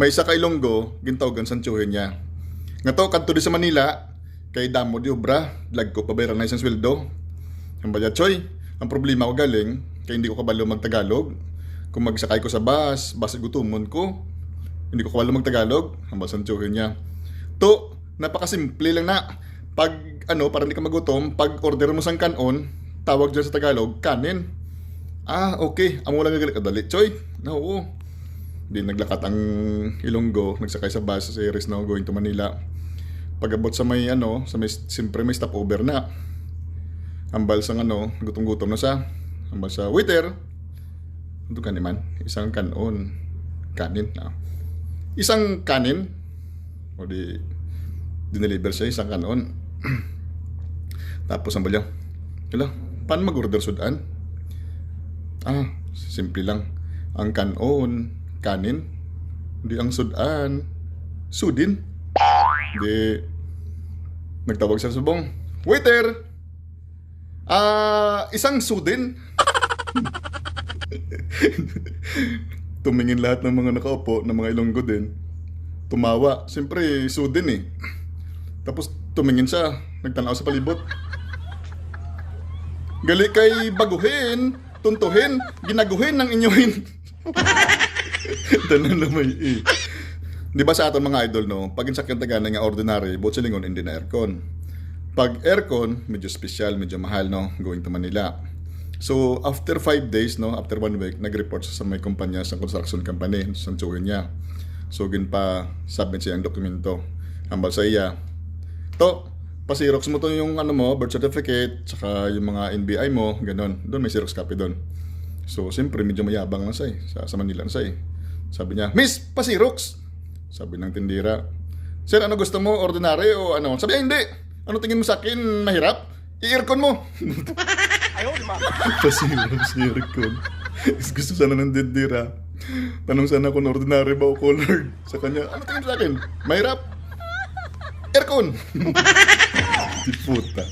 may isa ka Ilonggo, gintawagan sa tsuhin niya. Nga to, kadto di sa Manila, kay damo di obra, lag ko pabayran na isang sweldo. Ang baya, Choy, ang problema ko galing, kay hindi ko kabalo magtagalog. Kung magsakay ko sa bus, bus gutumon ko, hindi ko kabalo magtagalog, ang basan tsuhin niya. To, napakasimple lang na. Pag, ano, para hindi ka magutom, pag order mo sang kanon, tawag dyan sa Tagalog, kanin. Ah, okay. Amo lang gagali kadali. Choy, na oo. Di naglakat ang Ilonggo, nagsakay sa bus sa Iris na going to Manila. Pagabot sa may ano, sa may siyempre may stopover na. Ambal sang ano, gutom-gutom na sa. Ambal sa waiter. Ito kanin man, isang kanon. Kanin na. Isang kanin. O di dineliver siya isang kanon. Tapos ang balyaw. Hala, paano mag-order sudan? Ah, simple lang. Ang kanon, kanin. Hindi ang sudan, sudin. Hindi. Nagtawag sa subong. Waiter! Ah, isang sudin. Tumingin lahat ng mga nakaupo, ng mga ilonggo din. Tumawa. Siyempre, sudin eh. Tapos tumingin siya, nagtanaw sa palibot. Gali kay baguhin, tuntuhin, ginaguhin ng inyohin. Tanan na may i. Di ba sa aton mga idol no, pag insakyan tagana nga ordinary, buot silingon hindi na aircon. Pag aircon, medyo special, medyo mahal no, going to Manila. So after 5 days no, after one week, nag-report sa may kumpanya sa construction company, sa tsuhin niya. So gin pa submit siya ang dokumento. Hambal sa iya. To, pasirox mo to yung ano mo, birth certificate, tsaka yung mga NBI mo, ganun. Doon may Xerox copy doon. So, siyempre, medyo mayabang na eh, sa, sa Manila na siya eh. Sabi niya, Miss, pasirox! Sabi ng tindira. Sir, ano gusto mo? Ordinary o ano? Sabi niya, hindi. Ano tingin mo sa akin? Mahirap? I-aircon mo. pasirox ni aircon. Is gusto sana ng tindira. Tanong sana kung ordinary ba o colored. Sa kanya, ano tingin mo sa akin? Mahirap? Aircon! Di puta.